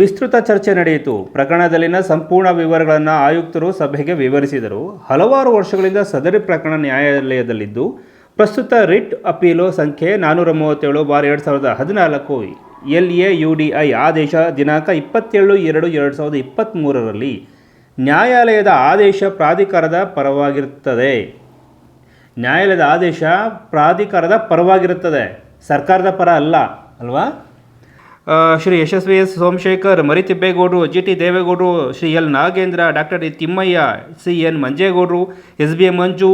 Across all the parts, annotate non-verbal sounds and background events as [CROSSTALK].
ವಿಸ್ತೃತ ಚರ್ಚೆ ನಡೆಯಿತು. ಪ್ರಕರಣದಲ್ಲಿನ ಸಂಪೂರ್ಣ ವಿವರಗಳನ್ನು ಆಯುಕ್ತರು ಸಭೆಗೆ ವಿವರಿಸಿದರು. ಹಲವಾರು ವರ್ಷಗಳಿಂದ ಸದರಿ ಪ್ರಕರಣ ನ್ಯಾಯಾಲಯದಲ್ಲಿದ್ದು, ಪ್ರಸ್ತುತ ರಿಟ್ ಅಪೀಲು ಸಂಖ್ಯೆ ನಾನ್ನೂರ ಮೂವತ್ತೇಳು ಬಾರ್ ಎರಡು ಸಾವಿರದ ಹದಿನಾಲ್ಕು L A U D I ಆದೇಶ ದಿನಾಂಕ ಇಪ್ಪತ್ತೇಳು ಎರಡು ಎರಡು ಸಾವಿರದ ಇಪ್ಪತ್ತ್ಮೂರರಲ್ಲಿ ನ್ಯಾಯಾಲಯದ ಆದೇಶ ಪ್ರಾಧಿಕಾರದ ಪರವಾಗಿರುತ್ತದೆ. ನ್ಯಾಯಾಲಯದ ಆದೇಶ ಪ್ರಾಧಿಕಾರದ ಪರವಾಗಿರುತ್ತದೆ. ಸರ್ಕಾರದ ಪರ ಅಲ್ಲ, ಅಲ್ವಾ? ಶ್ರೀ ಯಶಸ್ವಿ ಎಸ್ ಸೋಮಶೇಖರ್, ಮರಿತಿಬ್ಬೇಗೌಡರು, ಜಿ ಟಿ ದೇವೇಗೌಡರು, Shri L Nagendra, doctor Thimmaiah, C N ಮಂಜೇಗೌಡರು, S B M Manju,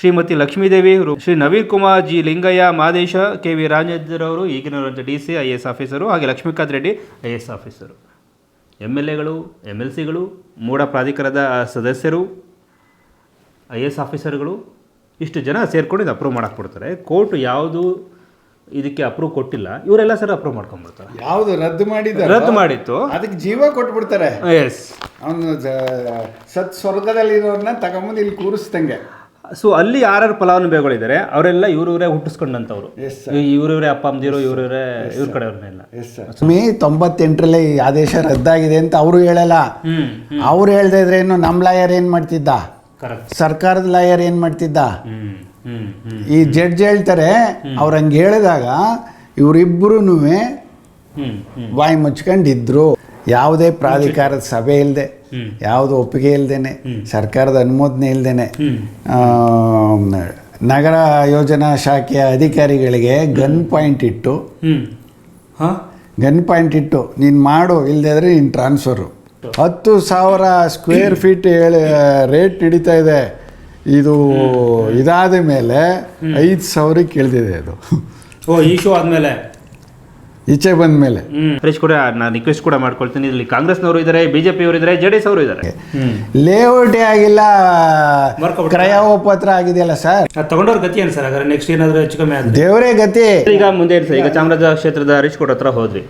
Shrimati Lakshmidevi Shri Naveen Kumar G Lingaiah, Madesha, K V ರಾಜೇಂದ್ರವರು ಈಗಿನ D C, I S officer, ಹಾಗೆ Lakshmikanth Reddy, I S officer. M L ಎಗಳು M L ಸಿಗಳು ಮೂಡ ಪ್ರಾಧಿಕಾರದ ಸದಸ್ಯರು, I S ಆಫೀಸರ್ಗಳು, ಇಷ್ಟು ಜನ ಸೇರ್ಕೊಂಡು ಇದು ಅಪ್ರೂವ್ ಮಾಡಕ್ಕೆ ಕೊಡ್ತಾರೆ ಕೋರ್ಟ್ ಯಾವುದು ಇದಕ್ಕೆ ಅಪ್ರೂವ್ ಕೊಟ್ಟಿಲ್ಲ. ಇವರೆಲ್ಲ ಸರ್ ಅಪ್ರೂವ್ ಮಾಡ್ಕೊಂಡ್ಬಿಡ್ತಾರೆ. ಯಾವುದು ರದ್ದು ಮಾಡಿದ ರದ್ದು ಮಾಡಿತ್ತು. ಅದಕ್ಕೆ ಜೀವ ಕೊಟ್ಬಿಡ್ತಾರೆ. ಎಸ್ ಅವನು ಸತ್ ಸ್ವರ್ಗದಲ್ಲಿರೋರ್ನ ತಗೊಂಬಂದು ಇಲ್ಲಿ ಕೂರಿಸ್ದಂಗೆ. ಸೊ ಅಲ್ಲಿ ಯಾರ್ಯಾರು ಫಲಾನುಭವಿಗಳಿದ್ದಾರೆ ಅವರೆಲ್ಲ ಇವ್ರವರೇ ಹುಟ್ಟಿಸ್ಕೊಂಡಂತವ್ರು ಎಸ್ ಇವ್ರವರೇ ಅಪ್ಪ ಅಮ್ಮದಿರು ಇವ್ರವರೇ ಇವ್ರ ಕಡೆಯವ್ರನ್ನೆಲ್ಲ. ಎಸ್ ಸರ್ ಮೇ ತೊಂಬತ್ತೆಂಟರಲ್ಲಿ ಈ ಆದೇಶ ರದ್ದಾಗಿದೆ ಅಂತ ಅವರು ಹೇಳಲ್ಲ. ಅವ್ರು ಹೇಳ್ದೆ ಇದ್ರೆ ಏನು ನಮ್ಮ ಲಾಯರ್ ಏನು ಮಾಡ್ತಿದ್ದ? ಕರೆಕ್ಟ್ ಸರ್ಕಾರದ ಲಾಯರ್ ಏನು ಮಾಡ್ತಿದ್ದ? ಈ ಜಡ್ಜ್ ಹೇಳ್ತಾರೆ ಅವ್ರು ಹಂಗೆ ಹೇಳಿದಾಗ ಇವರಿಬ್ಬರೂ ಬಾಯಿ ಮುಚ್ಕೊಂಡಿದ್ರು. ಯಾವುದೇ ಪ್ರಾಧಿಕಾರದ ಸಭೆ ಇಲ್ಲದೆ. ಯಾವುದು ಒಪ್ಪಿಗೆ ಇಲ್ಲದೇನೆ ಸರ್ಕಾರದ ಅನುಮೋದನೆ ಇಲ್ಲದೇನೆ ಆ, ನಗರ ಯೋಜನಾ ಶಾಖೆಯ ಅಧಿಕಾರಿಗಳಿಗೆ ಗನ್ ಪಾಯಿಂಟ್ ಇಟ್ಟು. ಗನ್ ಪಾಯಿಂಟ್ ಇಟ್ಟು ನೀನು ಮಾಡು ಇಲ್ಲದೆ ನೀನು ಟ್ರಾನ್ಸ್ಫರು. ಹತ್ತು ಸಾವಿರ ಸ್ಕ್ವೇರ್ ಫೀಟ್ ಹೇಳಿ ರೇಟ್ ನಡೀತಾ ಇದೆ. ಇದು ಇದಾದ ಮೇಲೆ ಐದು ಸಾವಿರಕ್ಕೆ ಇಳಿದಿದೆ ಅದು. ಓ ಈ ಶೋ ಆದಮೇಲೆ? ಈಚೆ ಬಂದ ಮೇಲೆ. ಹರೀಶ್ ಕೂಡ ನಾನು ರಿಕ್ವೆಸ್ಟ್ ಕೂಡ ಮಾಡ್ಕೊಳ್ತೀನಿ. ಇಲ್ಲಿ ಕಾಂಗ್ರೆಸ್ನವರು ಇದ್ದಾರೆ ಬಿಜೆಪಿ ಅವರು ಇದ್ದಾರೆ ಜೆಡಿಎಸ್ ಡಿ ಎಸ್ ಅವರು ಇದ್ದಾರೆ ಲೇಔಟ್ ಆಗಿಲ್ಲ ಕ್ರಯೋಪತ್ರ ಕ್ರಯ ಆಗಿದೆಯಲ್ಲ ಸರ್? ತಗೊಂಡವ್ರ ಗತಿ ಏನು ಸರ್? ಹಾಗಾದ್ರೆ ನೆಕ್ಸ್ಟ್ ಏನಾದರೂ ಹೆಚ್ಚು ಕಮ್ಮಿ ಆಗುತ್ತೆ ದೇವರೇ ಗತಿ. ಈಗ ಮುಂದೆ ಏನು ಸರ್. ಈಗ ಚಾಮರಾಜ ಕ್ಷೇತ್ರದ ಹರೀಶ್ ಕೋಟ್ ಹತ್ರ ಹೋದ್ವಿ.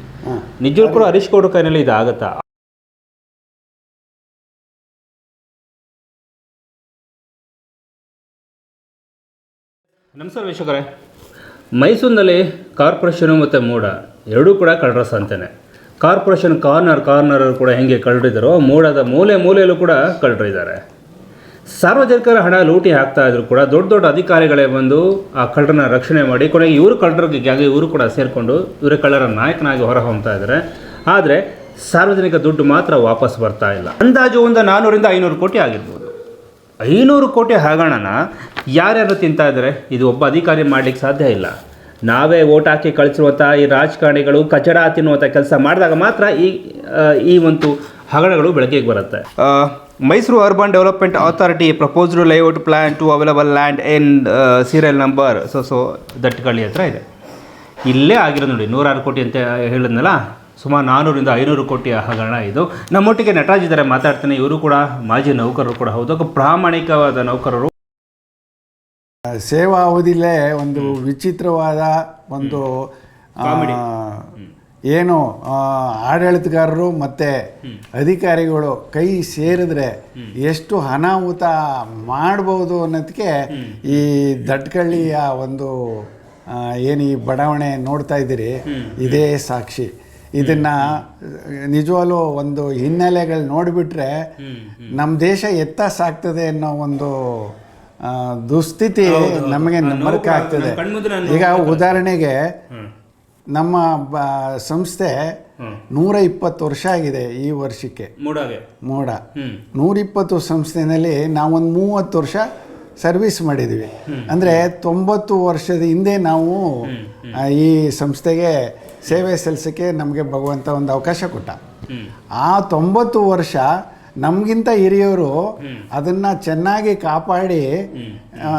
ನಿಜಕ್ಕೂ ಹರೀಶ್ ಕೋಟ್ ಕೈನಲ್ಲಿ ಇದು ನಮಸ್ಕಾರ ವೀಕ್ಷಕರೇ. ಮೈಸೂರಿನಲ್ಲಿ ಕಾರ್ಪೊರೇಷನು ಮತ್ತು ಮೂಡ ಎರಡೂ ಕೂಡ ಕಳ್ಳರ ಸಂತೆನೆ. ಕಾರ್ಪೊರೇಷನ್ ಕಾರ್ನರ್ ಕಾರ್ನರ್ ಕೂಡ ಹೆಂಗೆ ಕಳ್ಳರಿದ್ದಾರೋ, ಮೂಡದ ಮೂಲೆ ಮೂಲೆಯಲ್ಲೂ ಕೂಡ ಕಳ್ಳರಿದ್ದಾರೆ. ಸಾರ್ವಜನಿಕರ ಹಣ ಲೂಟಿ ಹಾಕ್ತಾ ಇದ್ರು ಕೂಡ ದೊಡ್ಡ ದೊಡ್ಡ ಅಧಿಕಾರಿಗಳೇ ಬಂದು ಆ ಕಳ್ಳರನ್ನ ರಕ್ಷಣೆ ಮಾಡಿ ಕೊನೆಗೆ ಇವರು ಕಳ್ಳರಿಗೆ ಗ್ಯಾಂಗ್ ಇವರು ಕೂಡ ಸೇರಿಕೊಂಡು ಇವರ ಕಳ್ಳರ ನಾಯಕನಾಗಿ ಹೊರಹೊಮ್ತಾ ಇದ್ದಾರೆ. ಆದರೆ ಸಾರ್ವಜನಿಕ ದುಡ್ಡು ಮಾತ್ರ ವಾಪಸ್ ಬರ್ತಾ ಇಲ್ಲ. ಅಂದಾಜು ಒಂದು ನಾನ್ನೂರಿಂದ ಐನೂರು ಕೋಟಿ ಆಗಿರ್ಬೋದು. ಐನೂರು ಕೋಟಿ ಹಗರಣನ ಯಾರ್ಯಾರು ತಿಂತಾ ಇದ್ದಾರೆ? ಇದು ಒಬ್ಬ ಅಧಿಕಾರಿ ಮಾಡಲಿಕ್ಕೆ ಸಾಧ್ಯ ಇಲ್ಲ. ನಾವೇ ಓಟ್ ಹಾಕಿ ಕಳಿಸಿರುವಂಥ ಈ ರಾಜಕಾರಣಿಗಳು ಕಚಡ ತಿನ್ನುವಂಥ ಕೆಲಸ ಮಾಡಿದಾಗ ಮಾತ್ರ ಈ ಈ ಒಂದು ಹಗರಣಗಳು ಬೆಳಕಿಗೆ ಬರುತ್ತೆ. Mysuru urban development authority proposed layout plan to available land in serial number. So so Dattagalli ಹತ್ರ ಇದೆ. ಇಲ್ಲೇ ಆಗಿರೋದು ನೋಡಿ, ನೂರಾರು ಕೋಟಿ ಅಂತ ಹೇಳಿದ್ನಲ್ಲ? ಸುಮಾರು ನಾನ್ನೂರಿಂದ ಐನೂರು ಕೋಟಿ ಹಗರಣ ಇದು. ನಮ್ಮೊಟ್ಟಿಗೆ ನಟರಾಜ್ ಇದ್ದಾರೆ ಮಾತಾಡ್ತಾನೆ. ಇವರು ಕೂಡ ಮಾಜಿ ನೌಕರರು ಕೂಡ ಹೌದು. ಪ್ರಾಮಾಣಿಕವಾದ ನೌಕರರು. ಸೇವಾ ಅವಧಿಲೇ ಒಂದು ವಿಚಿತ್ರವಾದ ಒಂದು ಏನು ಆಡಳಿತಗಾರರು ಮತ್ತು ಅಧಿಕಾರಿಗಳು ಕೈ ಸೇರಿದ್ರೆ ಎಷ್ಟು ಅನಾಹುತ ಮಾಡ್ಬೋದು ಅನ್ನೋದಕ್ಕೆ ಈ ದಟ್ಕಳ್ಳಿಯ ಒಂದು ಏನು ಈ ಬಡಾವಣೆ ನೋಡ್ತಾ ಇದ್ದೀರಿ ಇದೇ ಸಾಕ್ಷಿ. ಇದನ್ನ ನಿಜವಾಗ್ಲೂ ಒಂದು ಹಿನ್ನೆಲೆಗಳು ನೋಡಿಬಿಟ್ರೆ ನಮ್ಮ ದೇಶ ಎತ್ತ ಸಾಕ್ತದೆ ಅನ್ನೋ ಒಂದು ದುಸ್ಥಿತಿ ನಮಗೆ ನಂಬರ್ಕ ಆಗ್ತದೆ. ಈಗ ಉದಾಹರಣೆಗೆ ನಮ್ಮ ಸಂಸ್ಥೆ ನೂರ ಇಪ್ಪತ್ತು ವರ್ಷ ಆಗಿದೆ ಈ ವರ್ಷಕ್ಕೆ. ಮೂಡ. ನೂರಿಪ್ಪತ್ತು ಸಂಸ್ಥೆನಲ್ಲಿ ನಾವೊಂದು ಮೂವತ್ತು ವರ್ಷ ಸರ್ವಿಸ್ ಮಾಡಿದ್ವಿ. ಅಂದರೆ ತೊಂಬತ್ತು ವರ್ಷದ ಹಿಂದೆ ನಾವು ಈ ಸಂಸ್ಥೆಗೆ ಸೇವೆ ಸಲ್ಲಿಸೋಕ್ಕೆ ನಮಗೆ ಭಗವಂತ ಒಂದು ಅವಕಾಶ ಕೊಟ್ಟ. ಆ ತೊಂಬತ್ತು ವರ್ಷ ನಮಗಿಂತ ಹಿರಿಯವರು ಅದನ್ನು ಚೆನ್ನಾಗಿ ಕಾಪಾಡಿ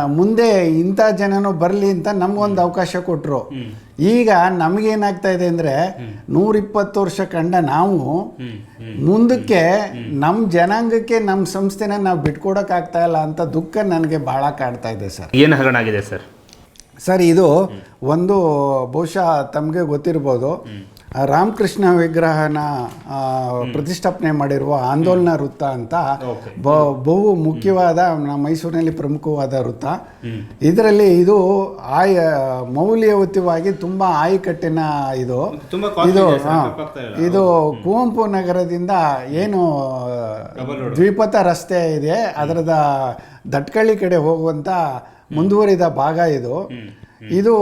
ಮುಂದೆ ಇಂಥ ಜನನೂ ಬರಲಿ ಅಂತ ನಮಗೊಂದು ಅವಕಾಶ ಕೊಟ್ಟರು ಈಗ ನಮಗೇನಾಗ್ತಾ ಇದೆ ಅಂದರೆ ನೂರಿಪ್ಪತ್ತು ವರ್ಷ ಕಂಡ ನಾವು ಮುಂದಕ್ಕೆ ನಮ್ಮ ಜನಾಂಗಕ್ಕೆ ನಮ್ಮ ಸಂಸ್ಥೆನ ನಾವು ಬಿಟ್ಕೊಡೋಕ್ಕಾಗ್ತಾ ಇಲ್ಲ ಅಂತ ದುಃಖ ನನಗೆ ಭಾಳ ಕಾಡ್ತಾ ಇದೆ ಸರ್. ಏನು ಹಗರಣ ಆಗಿದೆ ಸರ್? ಸರ್ ಇದು ಒಂದು ಬಹುಶಃ ತಮಗೆ ಗೊತ್ತಿರ್ಬೋದು. ರಾಮಕೃಷ್ಣ ವಿಗ್ರಹನ ಪ್ರತಿಷ್ಠಾಪನೆ ಮಾಡಿರುವ ಆಂದೋಲನ ವೃತ್ತ ಅಂತ ಬಹು ಮುಖ್ಯವಾದ ನಮ್ಮ ಮೈಸೂರಿನಲ್ಲಿ ಪ್ರಮುಖವಾದ ವೃತ್ತ. ಇದರಲ್ಲಿ ಇದು ಆಯ ಮೌಲ್ಯಯುತವಾಗಿ ತುಂಬ ಆಯಕಟ್ಟಿನ ಇದು. ಇದು. ಇದು ಕುವೆಂಪು ನಗರದಿಂದ ಏನು ದ್ವಿಪಥ ರಸ್ತೆ ಇದೆ. ಅದರದ ದಟ್ಕಳ್ಳಿ ಕಡೆ ಹೋಗುವಂಥ ಮುಂದುವರಿದ ಭಾಗ ಇದು. ಇದು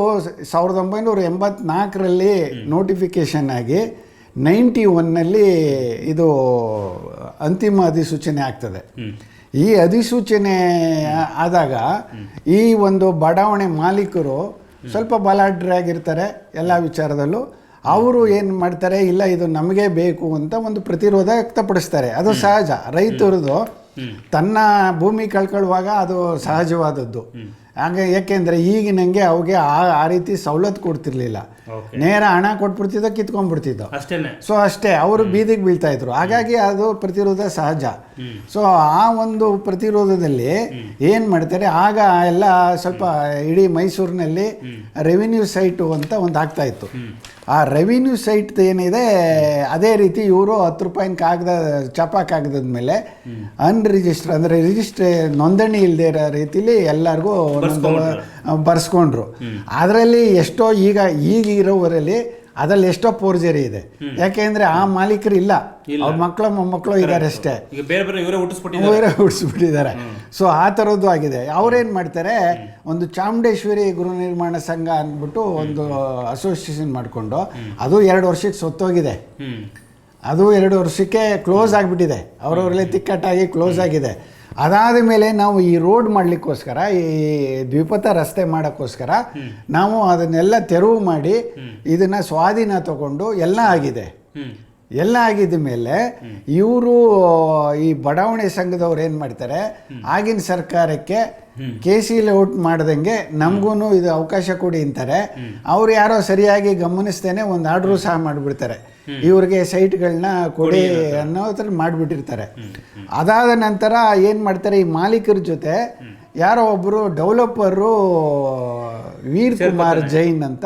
ಸಾವಿರದ ಒಂಬೈನೂರ ಎಂಬತ್ನಾಲ್ಕರಲ್ಲಿ ನೋಟಿಫಿಕೇಶನ್ ಆಗಿ ನೈಂಟಿ ಒನ್ನಲ್ಲಿ ಇದು ಅಂತಿಮ ಅಧಿಸೂಚನೆ ಆಗ್ತದೆ. ಈ ಅಧಿಸೂಚನೆ ಆದಾಗ ಈ ಒಂದು ಬಡಾವಣೆ ಮಾಲೀಕರು ಸ್ವಲ್ಪ ಬಲಾಢ್ಯರಾಗಿರ್ತಾರೆ ಎಲ್ಲ ವಿಚಾರದಲ್ಲೂ. ಅವರು ಏನು ಮಾಡ್ತಾರೆ ಇಲ್ಲ ಇದು ನಮಗೆ ಬೇಕು ಅಂತ ಒಂದು ಪ್ರತಿರೋಧ ವ್ಯಕ್ತಪಡಿಸ್ತಾರೆ. ಅದು ಸಹಜ. ರೈತರದು ತನ್ನ ಭೂಮಿ ಕಳ್ಕೊಳ್ಳುವಾಗ ಅದು ಸಹಜವಾದದ್ದು. ಹಾಗೆ ಯಾಕೆಂದರೆ ಈಗಿನಂಗೆ ಅವ್ಗೆ ಆ ಆ ರೀತಿ ಸವಲತ್ತು ಕೊಡ್ತಿರ್ಲಿಲ್ಲ. ನೇರ ಹಣ ಕೊಟ್ಬಿಡ್ತಿದ್ದೋ ಕಿತ್ಕೊಂಡ್ಬಿಡ್ತಿದ್ದೋ. ಸೊ ಅಷ್ಟೇ ಅವರು ಬೀದಿಗೆ ಬೀಳ್ತಾ ಇದ್ರು. ಹಾಗಾಗಿ ಅದು ಪ್ರತಿರೋಧ ಸಹಜ. ಸೊ ಆ ಒಂದು ಪ್ರತಿರೋಧದಲ್ಲಿ ಏನು ಮಾಡ್ತಾರೆ? ಆಗ ಎಲ್ಲ ಸ್ವಲ್ಪ ಇಡೀ ಮೈಸೂರಿನಲ್ಲಿ ರೆವಿನ್ಯೂ ಸೈಟು ಅಂತ ಒಂದು ಆಗ್ತಾ ಇತ್ತು. ಆ ರೆವಿನ್ಯೂ ಸೈಟ್ ಏನಿದೆ ಅದೇ ರೀತಿ ಇವರು ಹತ್ತು ರೂಪಾಯಿನ ಕಾಗದ ಚಪಾ ಕಾಗದದ ಮೇಲೆ ಅನ್ರಿಜಿಸ್ಟರ್ ಅಂದರೆ ರಿಜಿಸ್ಟ್ರೇ ನೋಂದಣಿ ಇಲ್ಲದೆ ಇರೋ ರೀತಿಲಿ ಎಲ್ಲರಿಗೂ ಬರ್ಸ್ಕೊಂಡ್ರು. ಅದರಲ್ಲಿ ಎಷ್ಟೋ ಈಗ ಈಗ ಇರೋವರಲ್ಲಿ ಅದರಲ್ಲಿ ಎಷ್ಟೋ ಪೋರ್ಜರಿ ಇದೆ. ಯಾಕೆಂದ್ರೆ ಆ ಮಾಲೀಕರು ಇಲ್ಲ. ಅವ್ರ ಮಕ್ಕಳು ಮೊಮ್ಮಕ್ಕಳು ಇದ್ದಾರೆ ಅಷ್ಟೇ. ಈಗ ಬೇರೆ ಬೇರೆ ಇವರೇ ಹುಟ್ಟಿಸ್ಬಿಟ್ಟಿದ್ದಾರೆ. ಸೊ ಆ ಥರದ್ದು ಆಗಿದೆ. ಅವ್ರೇನು ಮಾಡ್ತಾರೆ ಒಂದು ಚಾಮುಂಡೇಶ್ವರಿ ಗೃಹ ನಿರ್ಮಾಣ ಸಂಘ ಅಂದ್ಬಿಟ್ಟು ಒಂದು ಅಸೋಸಿಯೇಷನ್ ಮಾಡಿಕೊಂಡು ಅದು ಎರಡು ವರ್ಷಕ್ಕೆ ಸೊತ್ತೋಗಿದೆ. ಅದು ಎರಡು ವರ್ಷಕ್ಕೆ ಕ್ಲೋಸ್ ಆಗಿಬಿಟ್ಟಿದೆ. ಅವರವರಲ್ಲೇ ತಿಕ್ಕಟ್ಟಾಗಿ ಕ್ಲೋಸ್ ಆಗಿದೆ. ಅದಾದ ಮೇಲೆ ನಾವು ಈ ರೋಡ್ ಮಾಡಲಿಕ್ಕೋಸ್ಕರ ಈ ದ್ವಿಪಥ ರಸ್ತೆ ಮಾಡೋಕ್ಕೋಸ್ಕರ ನಾವು ಅದನ್ನೆಲ್ಲ ತೆರವು ಮಾಡಿ ಇದನ್ನು ಸ್ವಾಧೀನ ತಗೊಂಡು ಎಲ್ಲ ಆಗಿದೆ. ಎಲ್ಲ ಆಗಿದ್ದ ಮೇಲೆ ಇವರು ಈ ಬಡಾವಣೆ ಸಂಘದವ್ರು ಏನು ಮಾಡ್ತಾರೆ? ಆಗಿನ ಸರ್ಕಾರಕ್ಕೆ ಕೆ ಸಿ ಲೇಔಟ್ ಮಾಡ್ದಂಗೆ ನಮಗೂ ಇದು ಅವಕಾಶ ಕೊಡಿ ಅಂತಾರೆ. ಅವ್ರು ಯಾರೋ ಸರಿಯಾಗಿ ಗಮನಿಸ್ತೇನೆ ಒಂದು ಆರ್ಡ್ರು ಸಹ ಮಾಡಿಬಿಡ್ತಾರೆ. ಇವ್ರಿಗೆ ಸೈಟ್ಗಳನ್ನ ಕೊಡಿ ಅನ್ನೋ ಥರ ಮಾಡಿಬಿಟ್ಟಿರ್ತಾರೆ. ಅದಾದ ನಂತರ ಏನು ಮಾಡ್ತಾರೆ? ಈ ಮಾಲೀಕರ ಜೊತೆ ಯಾರೋ ಒಬ್ಬರು ಡೆವಲಪರು ವೀರ್ ಕುಮಾರ್ ಜೈನ್ ಅಂತ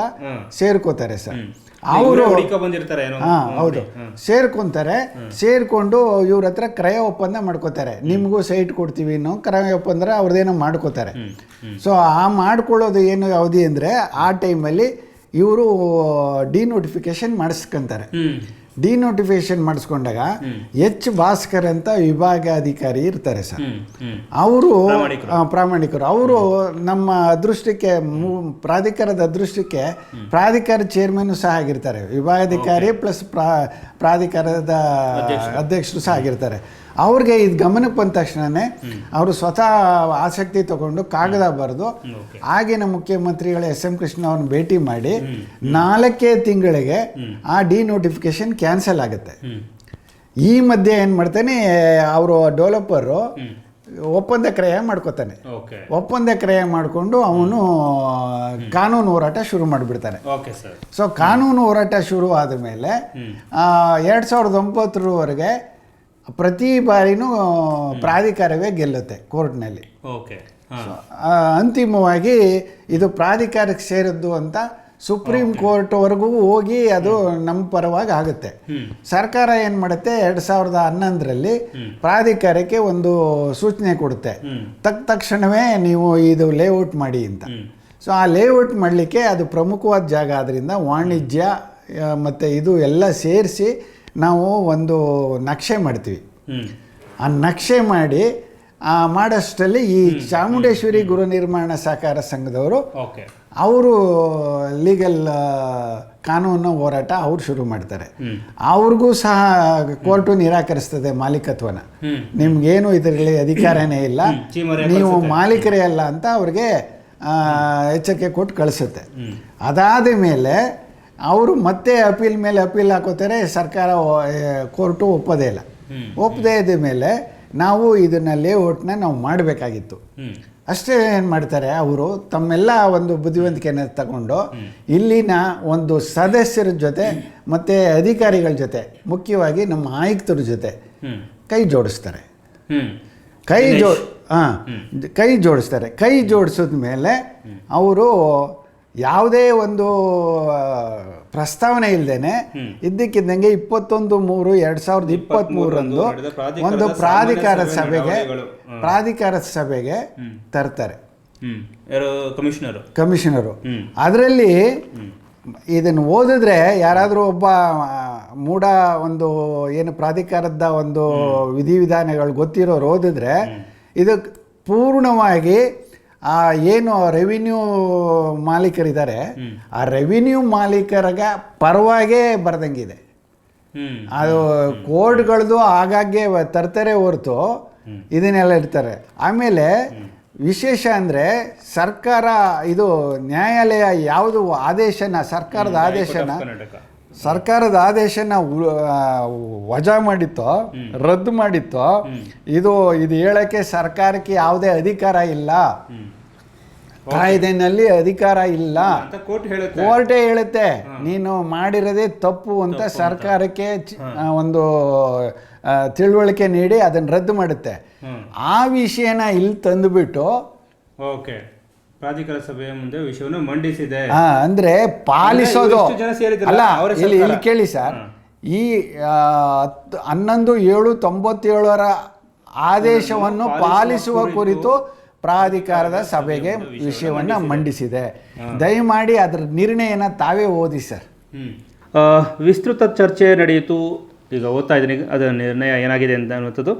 ಸೇರ್ಕೋತಾರೆ ಸರ್. ಅವರು ಬಂದಿರ್ತಾರೆ ಹೌದು. ಸೇರ್ಕೊಂತಾರೆ. ಸೇರ್ಕೊಂಡು ಇವ್ರ ಹತ್ರ ಕ್ರಯ ಒಪ್ಪಂದ ಮಾಡ್ಕೋತಾರೆ. ನಿಮಗೂ ಸೈಟ್ ಕೊಡ್ತೀವಿ ಅನ್ನೋ ಕ್ರಯ ಒಪ್ಪಂದ ಅವ್ರದ್ದೇನೋ ಮಾಡ್ಕೋತಾರೆ. ಸೊ ಆ ಮಾಡ್ಕೊಳ್ಳೋದು ಏನು ಅವಧಿ ಅಂದರೆ ಆ ಟೈಮಲ್ಲಿ ಇವರು ಡಿನೋಟಿಫಿಕೇಶನ್ ಮಾಡಿಸ್ಕೊಂತಾರೆ. ಡಿನೋಟಿಫಿಕೇಶನ್ ಮಾಡಿಸ್ಕೊಂಡಾಗ ಎಚ್ ಭಾಸ್ಕರ್ ಅಂತ ವಿಭಾಗಾಧಿಕಾರಿ ಇರ್ತಾರೆ ಸರ್. ಅವರು ಪ್ರಾಮಾಣಿಕರು. ಅವರು ನಮ್ಮ ಅದೃಷ್ಟಕ್ಕೆ ಪ್ರಾಧಿಕಾರದ ಅದೃಷ್ಟಕ್ಕೆ ಪ್ರಾಧಿಕಾರ ಚೇರ್ಮನ್ ಸಹ ಆಗಿರ್ತಾರೆ. ವಿಭಾಗಾಧಿಕಾರಿ ಪ್ಲಸ್ ಪ್ರಾ ಪ್ರಾಧಿಕಾರದ ಅಧ್ಯಕ್ಷರು ಸಹ ಆಗಿರ್ತಾರೆ. ಅವ್ರಿಗೆ ಇದು ಗಮನಕ್ಕೆ ಬಂದ ತಕ್ಷಣನೇ ಅವರು ಸ್ವತಃ ಆಸಕ್ತಿ ತಗೊಂಡು ಕಾಗದ ಬರೆದು ಆಗಿನ ಮುಖ್ಯಮಂತ್ರಿಗಳ ಎಸ್ ಎಂ ಕೃಷ್ಣ ಅವ್ರನ್ನ ಭೇಟಿ ಮಾಡಿ ನಾಲ್ಕೇ ತಿಂಗಳಿಗೆ ಆ ಡಿ ನೋಟಿಫಿಕೇಶನ್ ಕ್ಯಾನ್ಸಲ್ ಆಗುತ್ತೆ. ಈ ಮಧ್ಯೆ ಏನು ಮಾಡ್ತಾನೆ ಅವರು ಡೆವಲಪರು ಒಪ್ಪಂದ ಕ್ರಯ ಮಾಡ್ಕೋತಾನೆ. ಒಪ್ಪಂದ ಕ್ರಯ ಮಾಡಿಕೊಂಡು ಅವನು ಕಾನೂನು ಹೋರಾಟ ಶುರು ಮಾಡಿಬಿಡ್ತಾನೆ. ಸೊ ಕಾನೂನು ಹೋರಾಟ ಶುರು ಆದ ಮೇಲೆ ಎರಡು ಸಾವಿರದ ಒಂಬತ್ತರವರೆಗೆ ಪ್ರತಿ ಬಾರಿನೂ ಪ್ರಾಧಿಕಾರವೇ ಗೆಲ್ಲುತ್ತೆ ಕೋರ್ಟ್ನಲ್ಲಿ. ಓಕೆ. ಅಂತಿಮವಾಗಿ ಇದು ಪ್ರಾಧಿಕಾರಕ್ಕೆ ಸೇರಿದ್ದು ಅಂತ ಸುಪ್ರೀಂ ಕೋರ್ಟ್ವರೆಗೂ ಹೋಗಿ ಅದು ನಮ್ಮ ಪರವಾಗಿ ಆಗುತ್ತೆ. ಸರ್ಕಾರ ಏನು ಮಾಡುತ್ತೆ ಎರಡು ಸಾವಿರದ ಹನ್ನೊಂದರಲ್ಲಿ ಪ್ರಾಧಿಕಾರಕ್ಕೆ ಒಂದು ಸೂಚನೆ ಕೊಡುತ್ತೆ. ತಕ್ಕ ತಕ್ಷಣವೇ ನೀವು ಇದು ಲೇಔಟ್ ಮಾಡಿ ಅಂತ. ಸೊ ಆ ಲೇಔಟ್ ಮಾಡಲಿಕ್ಕೆ ಅದು ಪ್ರಮುಖವಾದ ಜಾಗ. ಆದ್ದರಿಂದ ವಾಣಿಜ್ಯ ಮತ್ತು ಇದು ಎಲ್ಲ ಸೇರಿಸಿ ನಾವು ಒಂದು ನಕ್ಷೆ ಮಾಡ್ತೀವಿ. ಆ ನಕ್ಷೆ ಮಾಡಿ ಆ ಮಾಡೋಷ್ಟರಲ್ಲಿ ಈ ಚಾಮುಂಡೇಶ್ವರಿ ಗುರು ನಿರ್ಮಾಣ ಸಹಕಾರ ಸಂಘದವರು ಅವರು ಲೀಗಲ್ ಕಾನೂನು ಹೋರಾಟ ಅವ್ರು ಶುರು ಮಾಡ್ತಾರೆ. ಅವ್ರಿಗೂ ಸಹ ಕೋರ್ಟು ನಿರಾಕರಿಸ್ತದೆ ಮಾಲೀಕತ್ವನ. ನಿಮ್ಗೇನು ಇದರಲ್ಲಿ ಅಧಿಕಾರನೇ ಇಲ್ಲ. ನೀವು ಮಾಲೀಕರೇ ಅಲ್ಲ ಅಂತ ಅವ್ರಿಗೆ ಎಚ್ಚರಿಕೆ ಕೊಟ್ಟು ಕಳಿಸುತ್ತೆ. ಅದಾದ ಮೇಲೆ ಅವರು ಮತ್ತೆ ಅಪೀಲ್ ಮೇಲೆ ಅಪೀಲ್ ಹಾಕೋತಾರೆ ಸರ್ಕಾರ ಕೋರ್ಟು ಒಪ್ಪದೇ ಇಲ್ಲ. ಒಪ್ಪದೇ ಇದ್ದ ಮೇಲೆ ನಾವು ಇದನ್ನ ಲೇಔಟ್ನ ನಾವು ಮಾಡಬೇಕಾಗಿತ್ತು. ಅಷ್ಟೇ ಏನು ಮಾಡ್ತಾರೆ ಅವರು ತಮ್ಮೆಲ್ಲ ಒಂದು ಬುದ್ಧಿವಂತಿಕೆಯನ್ನು ತಗೊಂಡು ಇಲ್ಲಿನ ಒಂದು ಸದಸ್ಯರ ಜೊತೆ ಮತ್ತು ಅಧಿಕಾರಿಗಳ ಜೊತೆ ಮುಖ್ಯವಾಗಿ ನಮ್ಮ ಆಯುಕ್ತರ ಜೊತೆ ಕೈ ಜೋಡಿಸ್ತಾರೆ. ಕೈ ಜೋ ಹಾಂ ಕೈ ಜೋಡಿಸ್ತಾರೆ. ಕೈ ಜೋಡಿಸಿದ ಮೇಲೆ ಅವರು ಯಾವುದೇ ಒಂದು ಪ್ರಸ್ತಾವನೆ ಇಲ್ಲದೇನೆ ಇದ್ದಕ್ಕಿದ್ದಂಗೆ ಇಪ್ಪತ್ತೊಂದು ಮೂರು ಎರಡ್ ಸಾವಿರದ ಇಪ್ಪತ್ತ್ ಮೂರರಂದು ಒಂದು ಪ್ರಾಧಿಕಾರ ಪ್ರಾಧಿಕಾರದ ಸಭೆಗೆ ಪ್ರಾಧಿಕಾರ ಪ್ರಾಧಿಕಾರದ ಸಭೆಗೆ ತರ್ತಾರೆ. ಕಮಿಷನರ್. ಕಮಿಷನರು. ಅದರಲ್ಲಿ ಇದನ್ನು ಓದಿದ್ರೆ ಯಾರಾದರೂ ಒಬ್ಬ ಮೂಡ ಮೂಢ ಒಂದು ಏನು ಪ್ರಾಧಿಕಾರದ ಒಂದು ವಿಧಿವಿಧಾನಗಳು ಗೊತ್ತಿರೋರು ಓದಿದ್ರೆ ಇದು ಪೂರ್ಣವಾಗಿ ಆ ಏನು ರೆವಿನ್ಯೂ ಮಾಲೀಕರಿದ್ದಾರೆ ಆ ರೆವಿನ್ಯೂ ಮಾಲೀಕರಿಗೆ ಪರವಾಗೇ ಬರ್ದಂಗಿದೆ. ಅದು ಕೋರ್ಟ್ಗಳದ್ದು ಆಗಾಗ್ಗೆ ತರ್ತಾರೆ ಹೊರತು ಇದನ್ನೆಲ್ಲ ಇಡ್ತಾರೆ ಆಮೇಲೆ ವಿಶೇಷ ಅಂದರೆ ಸರ್ಕಾರ ಇದು ನ್ಯಾಯಾಲಯ ಯಾವುದು ಆದೇಶನ ಸರ್ಕಾರದ ಆದೇಶನ ಸರ್ಕಾರದ ಆದೇಶನ ವಜಾ ಮಾಡಿತ್ತೋ ರದ್ದು ಮಾಡಿತ್ತೋ ಇದು ಇದು ಹೇಳಕ್ಕೆ ಸರ್ಕಾರಕ್ಕೆ ಯಾವುದೇ ಅಧಿಕಾರ ಇಲ್ಲ. ಕಾಯ್ದೆನಲ್ಲಿ ಅಧಿಕಾರ ಇಲ್ಲ. ಕೋರ್ಟ್ ಹೇಳುತ್ತೆ. ನೀನು ಮಾಡಿರೋದೇ ತಪ್ಪು ಅಂತ ಸರ್ಕಾರಕ್ಕೆ ಒಂದು ತಿಳುವಳಿಕೆ ನೀಡಿ ಅದನ್ನು ರದ್ದು ಮಾಡುತ್ತೆ. ಆ ವಿಷಯನ ಇಲ್ಲಿ ತಂದುಬಿಟ್ಟು ಓಕೆ. ಪ್ರಾಧಿಕಾರ ಸಭೆಯ ಮುಂದೆ ವಿಷಯವನ್ನು ಮಂಡಿಸಿದೆ. ಅಂದ್ರೆ ಪಾಲಿಸೋದು. ಅಲ್ಲ ಇಲ್ಲಿ ಇಲ್ಲಿ ಕೇಳಿ ಸರ್. ಈ ಹನ್ನೊಂದು ಏಳು ತೊಂಬತ್ತೇಳರ ಆದೇಶವನ್ನು ಪಾಲಿಸುವ ಕುರಿತು ಪ್ರಾಧಿಕಾರದ ಸಭೆಗೆ ವಿಷಯವನ್ನು ಮಂಡಿಸಿದೆ. ದಯಮಾಡಿ ಅದರ ನಿರ್ಣಯನ ತಾವೇ ಓದಿ ಸರ್. ವಿಸ್ತೃತ ಚರ್ಚೆ ನಡೆಯಿತು. ಈಗ ಓದ್ತಾ ಇದ್ದೀನಿ ಅದರ ನಿರ್ಣಯ ಏನಾಗಿದೆ ಅಂತ ಅನ್ನುವಂಥದ್ದು.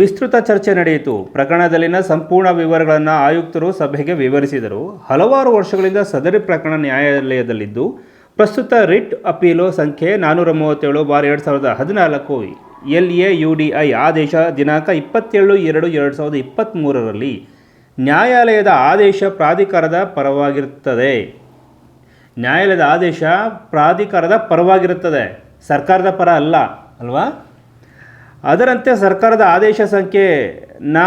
ವಿಸ್ತೃತ ಚರ್ಚೆ ನಡೆಯಿತು. ಪ್ರಕರಣದಲ್ಲಿನ ಸಂಪೂರ್ಣ ವಿವರಗಳನ್ನು ಆಯುಕ್ತರು ಸಭೆಗೆ ವಿವರಿಸಿದರು. ಹಲವಾರು ವರ್ಷಗಳಿಂದ ಸದರಿ ಪ್ರಕರಣ ನ್ಯಾಯಾಲಯದಲ್ಲಿದ್ದು ಪ್ರಸ್ತುತ ರಿಟ್ ಅಪೀಲು ಸಂಖ್ಯೆ ನಾನ್ನೂರ ಮೂವತ್ತೇಳು ಬಾರ್ ಎರಡು ಸಾವಿರದ ಹದಿನಾಲ್ಕು L A U D I ಆದೇಶ ದಿನಾಂಕ ಇಪ್ಪತ್ತೇಳು ಎರಡು ಎರಡು ಸಾವಿರದ ಇಪ್ಪತ್ತ್ಮೂರರಲ್ಲಿ ನ್ಯಾಯಾಲಯದ ಆದೇಶ ಪ್ರಾಧಿಕಾರದ ಪರವಾಗಿರುತ್ತದೆ. ನ್ಯಾಯಾಲಯದ ಆದೇಶ ಪ್ರಾಧಿಕಾರದ ಪರವಾಗಿರುತ್ತದೆ. ಸರ್ಕಾರದ ಪರ ಅಲ್ಲ, ಅಲ್ವಾ? ಅದರಂತೆ ಸರ್ಕಾರದ ಆದೇಶ ಸಂಖ್ಯೆ ನ,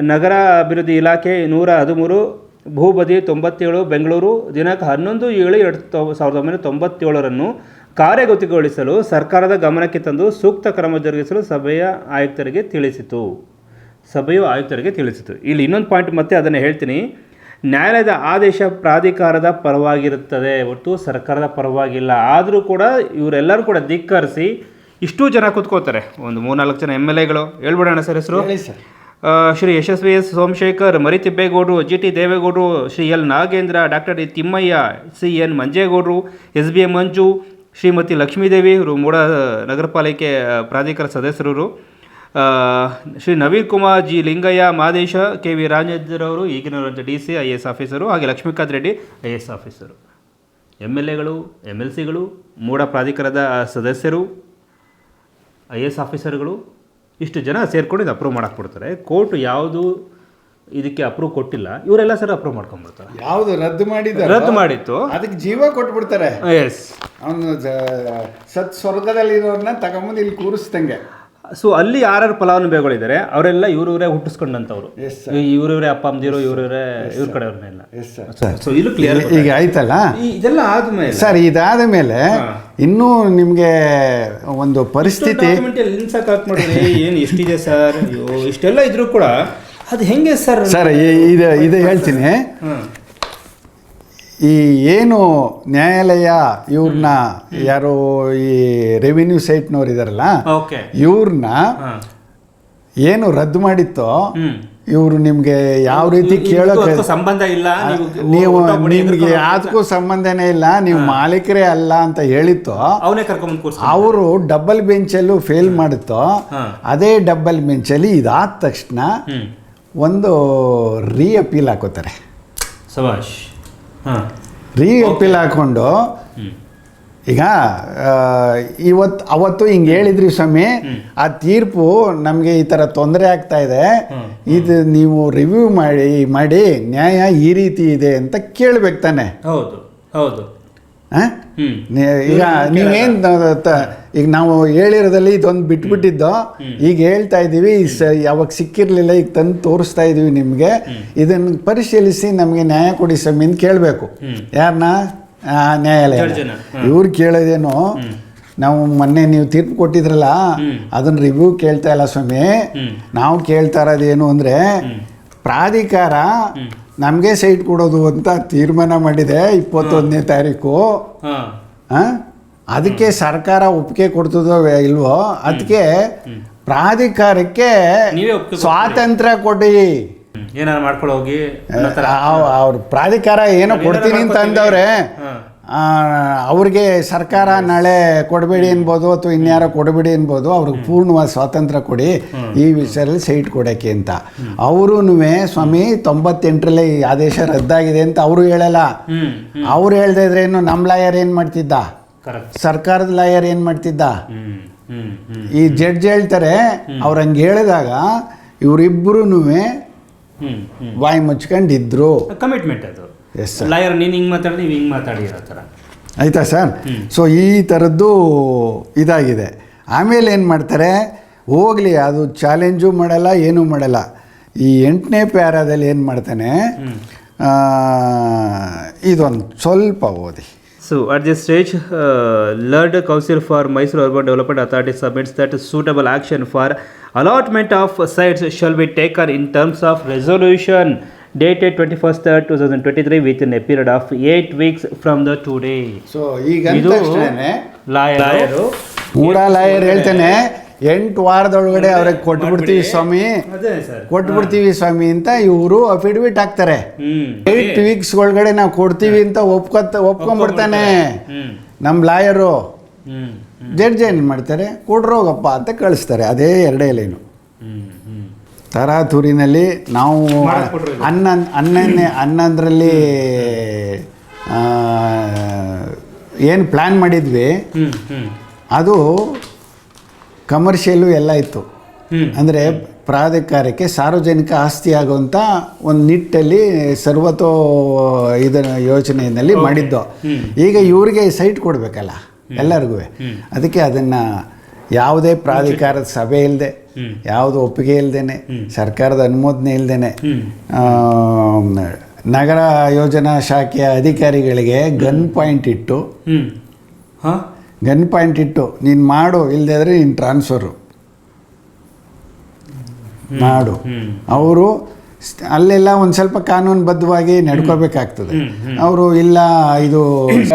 ನಗರ ಅಭಿವೃದ್ಧಿ ಇಲಾಖೆ ನೂರ ಹದಿಮೂರು, ಭೂಬದಿ ತೊಂಬತ್ತೇಳು, ಬೆಂಗಳೂರು, ದಿನಾಂಕ ಹನ್ನೊಂದು ಏಳು ಎರಡು ಸಾವಿರದ ಒಂಬೈನೂರ ತೊಂಬತ್ತೇಳರನ್ನು ಕಾರ್ಯಗತಿಗೊಳಿಸಲು ಸರ್ಕಾರದ ಗಮನಕ್ಕೆ ತಂದು ಸೂಕ್ತ ಕ್ರಮ ಜರುಗಿಸಲು ಸಭೆಯ ಆಯುಕ್ತರಿಗೆ ತಿಳಿಸಿತು. ಸಭೆಯು ಆಯುಕ್ತರಿಗೆ ತಿಳಿಸಿತು. ಇಲ್ಲಿ ಇನ್ನೊಂದು ಪಾಯಿಂಟ್ ಮತ್ತೆ ಅದನ್ನು ಹೇಳ್ತೀನಿ. ನ್ಯಾಯಾಲಯದ ಆದೇಶ ಪ್ರಾಧಿಕಾರದ ಪರವಾಗಿರುತ್ತದೆ. ಒಟ್ಟು ಸರ್ಕಾರದ ಪರವಾಗಿಲ್ಲ. ಆದರೂ ಕೂಡ ಇವರೆಲ್ಲರೂ ಕೂಡ ಧಿಕ್ಕರಿಸಿ ಇಷ್ಟು ಜನ ಕೂತ್ಕೋತಾರೆ. ಒಂದು ಮೂರ್ನಾಲ್ಕು ಜನ ಎಂ ಎಲ್ ಎಗಳು. ಹೇಳ್ಬಿಡೋಣ ಸರ್ ಹೆಸರು? ಶ್ರೀ ಯಶಸ್ವಿ ಎಸ್ ಸೋಮಶೇಖರ್ ಮರಿತಿಬ್ಬೇಗೌಡರು ಜಿ ಟಿ ದೇವೇಗೌಡರು Shri L Nagendra doctor D Thimmaiah C N ಮಂಜೇಗೌಡರು S B A Manju Shrimati Lakshmidevi ಇವರು ಮೂಡ ನಗರ ಪಾಲಿಕೆ ಪ್ರಾಧಿಕಾರ ಸದಸ್ಯರು Shri Naveen Kumar G Lingaiah Madesha K V ರಾಜೇಂದ್ರವರು ಈಗಿನ D C I S officer ಹಾಗೆ Lakshmikanth Reddy I S officer. M L ಎಗಳು M L ಸಿಗಳು ಮೂಡ ಪ್ರಾಧಿಕಾರದ ಸದಸ್ಯರು ಐ ಎಸ್ ಆಫೀಸರ್ಗಳು ಇಷ್ಟು ಜನ ಸೇರ್ಕೊಂಡು ಇದು ಅಪ್ರೂವ್ ಮಾಡಕ್ಕೆ ಕೊಡ್ತಾರೆ ಕೋರ್ಟ್ ಯಾವುದು ಇದಕ್ಕೆ ಅಪ್ರೂವ್ ಕೊಟ್ಟಿಲ್ಲ ಇವರೆಲ್ಲ ಸರ್ ಅಪ್ರೂವ್ ಮಾಡ್ಕೊಂಡ್ಬಿಡ್ತಾರೆ. ಯಾವುದು ರದ್ದು ಮಾಡಿದ ರದ್ದು ಮಾಡಿತ್ತು. ಅದಕ್ಕೆ ಜೀವ ಕೊಟ್ಬಿಡ್ತಾರೆ. ಎಸ್. ಅವನು ಸತ್ ಸ್ವರ್ಗದಲ್ಲಿರೋರನ್ನ ತಗೊಂಬಂದು ಇಲ್ಲಿ ಕೂರಿಸ್ದಂಗೆ. ಸೊ ಅಲ್ಲಿ ಯಾರ್ಯಾರು ಫಲಾನುಭವಿಗಳಿದ್ದಾರೆ ಅವರೆಲ್ಲ ಇವ್ರವರೇ ಹುಟ್ಟಿಸ್ಕೊಂಡಂತವ್ರು. ಇವ್ರವರೇ ಅಪ್ಪ ಅಮ್ಮದಿರು ಇವ್ರವರೇ ಇವ್ರ ಕಡೆಯವ್ರನ್ನೆಲ್ಲ. ಸೊ ಇಲ್ಲೂ ಕ್ಲಿಯರ್ ಈಗ ಆಯ್ತಲ್ಲ? ಇದೆಲ್ಲ ಆದ್ಮೇಲೆ. ಸರ್ ಇದಾದ ಮೇಲೆ ಇನ್ನೂ ನಿಮಗೆ ಒಂದು ಪರಿಸ್ಥಿತಿ ಏನು ಎಷ್ಟಿದೆ ಸರ್ ಅಯ್ಯೋ ಇಷ್ಟೆಲ್ಲ ಇದ್ರೂ ಕೂಡ ಅದು ಹೆಂಗೆ ಸರ್ ಸರ್ ಇದು ಇದು ಹೇಳ್ತೀನಿ. ಈ ಏನು ನ್ಯಾಯಾಲಯ ಇವ್ರನ್ನ ಯಾರು ಈ ರೆವಿನ್ಯೂ ಸೈಟ್ನವ್ರು ಇದಾರಲ್ಲ ಇವ್ರನ್ನ ಏನು ರದ್ದು ಮಾಡಿತ್ತೋ ಇವರು ನಿಮ್ಗೆ ಯಾವ ರೀತಿ ಕೇಳೋಕೆ ಸಂಬಂಧ ಇಲ್ಲ ನೀವು ನಿಮ್ಗೆ ಯಾವ್ದಕ್ಕೂ ಸಂಬಂಧನೇ ಇಲ್ಲ ನೀವು ಮಾಲೀಕರೇ ಅಲ್ಲ ಅಂತ ಹೇಳಿತ್ತು ಅವರು ಡಬಲ್ ಬೆಂಚಲ್ಲೂ ಫೇಲ್ ಮಾಡುತ್ತೋ ಅದೇ ಡಬಲ್ ಬೆಂಚಲ್ಲಿ ಇದಾದ ತಕ್ಷಣ ಒಂದು ರೀ ಅಪೀಲ್ ಹಾಕೋತಾರೆ. ಸಭಾಷ್ ರೀ ಅಪೀಲ್ ಹಾಕೊಂಡು ಈಗ ಇವತ್ತು ಅವತ್ತು ಹಿಂಗೆ ಹೇಳಿದ್ರಿ ಸ್ವಾಮಿ ಆ ತೀರ್ಪು ನಮಗೆ ಈ ಥರ ತೊಂದರೆ ಆಗ್ತಾ ಇದೆ. ಇದು ನೀವು ರಿವ್ಯೂ ಮಾಡಿ ಮಾಡಿ ನ್ಯಾಯ ಈ ರೀತಿ ಇದೆ ಅಂತ ಕೇಳ್ಬೇಕು ತಾನೆ. ಹೌದು ಹೌದು. ಈಗ ನೀವೇನು ಈಗ ನಾವು ಹೇಳಿರೋದಲ್ಲಿ ಇದೊಂದು ಬಿಟ್ಬಿಟ್ಟಿದ್ದು. ಈಗ ಹೇಳ್ತಾ ಇದ್ದೀವಿ ಯಾವಾಗ ಸಿಕ್ಕಿರಲಿಲ್ಲ ಈಗ ತಂದು ತೋರಿಸ್ತಾ ಇದ್ದೀವಿ ನಿಮಗೆ. ಇದನ್ನು ಪರಿಶೀಲಿಸಿ ನಮಗೆ ನ್ಯಾಯ ಕೊಡಿ ಸ್ವಾಮಿ ಅಂತ ಕೇಳಬೇಕು. ಯಾರನ್ನ ನ್ಯಾಯಾಲಯ. ಇವ್ರು ಕೇಳೋದೇನು? ನಾವು ಮೊನ್ನೆ ನೀವು ತೀರ್ಪು ಕೊಟ್ಟಿದ್ರಲ್ಲ ಅದನ್ನ ರಿವ್ಯೂ ಕೇಳ್ತಾ ಇಲ್ಲ ಸ್ವಾಮಿ. ನಾವು ಕೇಳ್ತಾ ಇರೋದೇನು ಅಂದರೆ ಪ್ರಾಧಿಕಾರ ನಮಗೆ ಸೈಟ್ ಕೊಡೋದು ಅಂತ ತೀರ್ಮಾನ ಮಾಡಿದೆ ಇಪ್ಪತ್ತೊಂದನೇ ತಾರೀಕು. ಹಾಂ? ಅದಕ್ಕೆ ಸರ್ಕಾರ ಒಪ್ಪಿಗೆ ಕೊಡ್ತದೋ ಇಲ್ವೋ ಅದಕ್ಕೆ ಪ್ರಾಧಿಕಾರಕ್ಕೆ ಸ್ವಾತಂತ್ರ್ಯ ಕೊಡಿ. ಏನಾರು ಮಾಡ್ಕೊಂಡು ಹೋಗಿ ಅವ್ರ ಪ್ರಾಧಿಕಾರ ಏನೋ ಕೊಡ್ತೀನಿ ಅಂತ. ಅಂದವ್ರೆ ಅವ್ರಿಗೆ ಸರ್ಕಾರ ನಾಳೆ ಕೊಡಬೇಡಿ ಅನ್ಬೋದು ಅಥವಾ ಇನ್ಯಾರೋ ಕೊಡಬೇಡಿ ಅನ್ಬೋದು ಅವ್ರಿಗೆ ಪೂರ್ಣವಾದ ಸ್ವಾತಂತ್ರ್ಯ ಕೊಡಿ ಈ ವಿಷಯದಲ್ಲಿ ಸೈಟ್ ಕೊಡೋಕ್ಕೆ ಅಂತ. ಅವರೂ ಸ್ವಾಮಿ ತೊಂಬತ್ತೆಂಟರಲ್ಲಿ ಈ ಆದೇಶ ರದ್ದಾಗಿದೆ ಅಂತ ಅವರು ಹೇಳಲ್ಲ. ಅವ್ರು ಹೇಳ್ದೇ ಇದ್ರೆ ಏನು ನಮ್ಮ ಲಾಯರ್ ಏನು ಮಾಡ್ತಿದ್ದ? ಸರ್ಕಾರದ ಲಾಯರ್ ಏನು ಮಾಡ್ತಿದ್ದ? ಈ ಜಡ್ಜ್ ಹೇಳ್ತಾರೆ ಅವ್ರು ಹಂಗೆ ಹೇಳಿದಾಗ ಇವರಿಬ್ಬರೂ ಬಾಯಿ ಮುಚ್ಕೊಂಡಿದ್ರು. ಕಮಿಟ್ಮೆಂಟ್ ಅದು. ಎಸ್ ಲಾಯರ್ ನೀನು ಹಿಂಗೆ ಮಾತಾಡಿ ನೀವು ಹಿಂಗೆ ಮಾತಾಡಿರೋ ಥರ ಆಯಿತಾ ಸರ್ ಸೊ ಈ ಥರದ್ದು ಇದಾಗಿದೆ. ಆಮೇಲೆ ಏನು ಮಾಡ್ತಾರೆ ಹೋಗಲಿ ಅದು ಚಾಲೆಂಜು ಮಾಡಲ್ಲ ಏನೂ ಮಾಡಲ್ಲ. ಈ ಎಂಟನೇ ಪ್ಯಾರಾದಲ್ಲಿ ಏನು ಮಾಡ್ತಾನೆ ಇದೊಂದು ಸ್ವಲ್ಪ ಓದಿ. So at this stage, uh, Lord Council for Mysore Urban Development Authority submits that suitable action for allotment of sites shall be taken in terms of resolution dated 21st third 2023 within a period of 8 weeks from the today. So ಈಗ ಇದು ತಕ್ಷಣನೇ lawyer ಮೂಡ lawyer ಹೇಳ್ತಾನೆ ಎಂಟು ವಾರದೊಳಗಡೆ ಅವ್ರಿಗೆ ಕೊಟ್ಬಿಡ್ತೀವಿ ಸ್ವಾಮಿ. ಅದೇ sir. ಕೊಟ್ಬಿಡ್ತೀವಿ ಸ್ವಾಮಿ ಅಂತ ಇವರು affidavit ಹಾಕ್ತಾರೆ. ಏಟ್ ವೀಕ್ಸ್ ಒಳಗಡೆ ನಾವು ಕೊಡ್ತೀವಿ ಅಂತ ಒಪ್ಕೊತ ಒಪ್ಕೊಂಡ್ಬಿಡ್ತಾನೆ. ನಮ್ಮ ಲಾಯರು. ಜಡ್ಜ್ ಏನು ಮಾಡ್ತಾರೆ? ಕೊಡ್ರೋಗಪ್ಪ ಅಂತ ಕಳಿಸ್ತಾರೆ. ಅದೇ ಎರಡೇ ಲೈನು ತರಾತುರಿನಲ್ಲಿ ನಾವು. ಅನ್ನ ಅನ್ನನೇ ಹನ್ನೊಂದರಲ್ಲಿ ಏನು ಪ್ಲ್ಯಾನ್ ಮಾಡಿದ್ವಿ. ಅದು ಕಮರ್ಷಿಯಲ್ಲು ಎಲ್ಲ ಇತ್ತು. ಅಂದರೆ ಪ್ರಾಧಿಕಾರಕ್ಕೆ ಸಾರ್ವಜನಿಕ ಆಸ್ತಿ ಆಗುವಂಥ ಒಂದು ನಿಟ್ಟಲ್ಲಿ ಸರ್ವತೋ ಇದರ ಯೋಚನೆಯಲ್ಲಿ ಮಾಡಿದ್ದು. ಈಗ ಇವರಿಗೆ ಸೈಟ್ ಕೊಡಬೇಕಲ್ಲ ಎಲ್ಲರಿಗೂ. ಅದಕ್ಕೆ ಅದನ್ನು ಯಾವುದೇ ಪ್ರಾಧಿಕಾರದ ಸಭೆ ಇಲ್ಲದೆ. ಯಾವುದು ಒಪ್ಪಿಗೆ ಇಲ್ಲದೇನೆ ಸರ್ಕಾರದ ಅನುಮೋದನೆ ಇಲ್ಲದೇನೆ ನಗರ ಯೋಜನಾ ಶಾಖೆಯ ಅಧಿಕಾರಿಗಳಿಗೆ ಗನ್ ಪಾಯಿಂಟ್ ಇಟ್ಟು ಗನ್ ಪಾಯಿಂಟ್ ಇಟ್ಟು ನೀನು ಮಾಡು ಇಲ್ಲದೆ ಆದರೆ ನೀನು ಟ್ರಾನ್ಸ್ಫರು ಮಾಡು. ಅವರು ಅಲ್ಲೆಲ್ಲ ಒಂದು ಸ್ವಲ್ಪ ಕಾನೂನುಬದ್ಧವಾಗಿ ನಡ್ಕೋಬೇಕಾಗ್ತದೆ. ಅವರು ಇಲ್ಲ ಇದು